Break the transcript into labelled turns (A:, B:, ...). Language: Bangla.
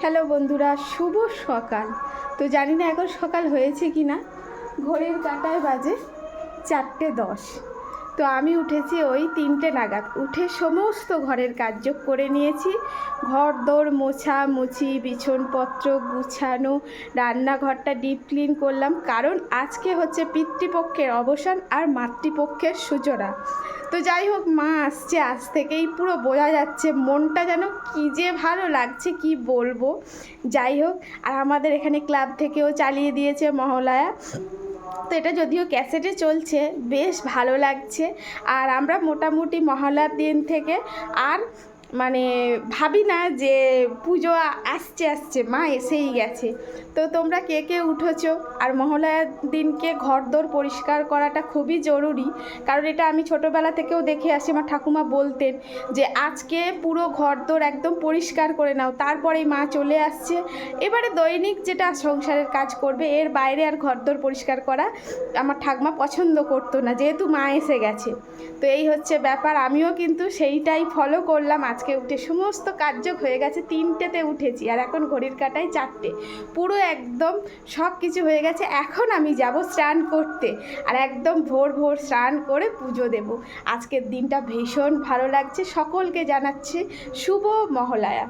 A: হ্যালো বন্ধুরা, শুভ সকাল। তো জানি না এখন সকাল হয়েছে কি না ঘড়ির কাটায় বাজে চারটে দশ। তো আমি উঠেছি ওই তিনটে নাগাদ। উঠে সমস্ত ঘরের কার্য করে নিয়েছি। ঘর দৌড় মোছা মুছি বিছনপত্র গুছানো, রান্নাঘরটা ডিপ ক্লিন করলাম। কারণ আজকে হচ্ছে পিতৃপক্ষের অবসান আর মাতৃপক্ষের সূচনা তো যাই হোক, মা আসছে আজ থেকেই। পুরো বোঝা যাচ্ছে মনটা যেন কী যে ভালো লাগছে, কি বলব। যাই হোক, আর আমাদের এখানে ক্লাব থেকেও চালিয়ে দিয়েছে মহালয়া। তো এটা যদিও ক্যাসেটে চলছে, বেশ ভালো লাগছে। আর আমরা মোটামুটি মহালয়ার দিন থেকে আর মানে ভাবি না যে পুজো আসছে আসছে, মা এসেই গেছে। তো তোমরা কে কে উঠেছো? আর মহালয়ার দিনকে ঘরদোর পরিষ্কার করাটা খুবই জরুরি। কারণ এটা আমি ছোটোবেলা থেকেও দেখে আসি, আমার ঠাকুমা বলতেন যে আজকে পুরো ঘরদোর একদম পরিষ্কার করে নাও, তারপরেই মা চলে আসছে। এবারে দৈনিক যেটা সংসারের কাজ করবে, এর বাইরে আর ঘরদোর পরিষ্কার করা আমার ঠাকমা পছন্দ করতো না, যেহেতু মা এসে গেছে। তো এই হচ্ছে ব্যাপার, আমিও কিন্তু সেইটাই ফলো করলাম আজকে উঠে সমস্ত কার্য হয়ে গেছে, তিনটেতে উঠেছি আর এখন ঘড়ির কাটায় চারটে। পুরো একদম সব কিছু হয়ে গেছে, এখন আমি যাব স্নান করতে। আর একদম ভোর ভোর স্নান করে পুজো দেব। আজকের দিনটা ভীষণ ভালো লাগছে, সকলকে জানাচ্ছে শুভ মহালয়া।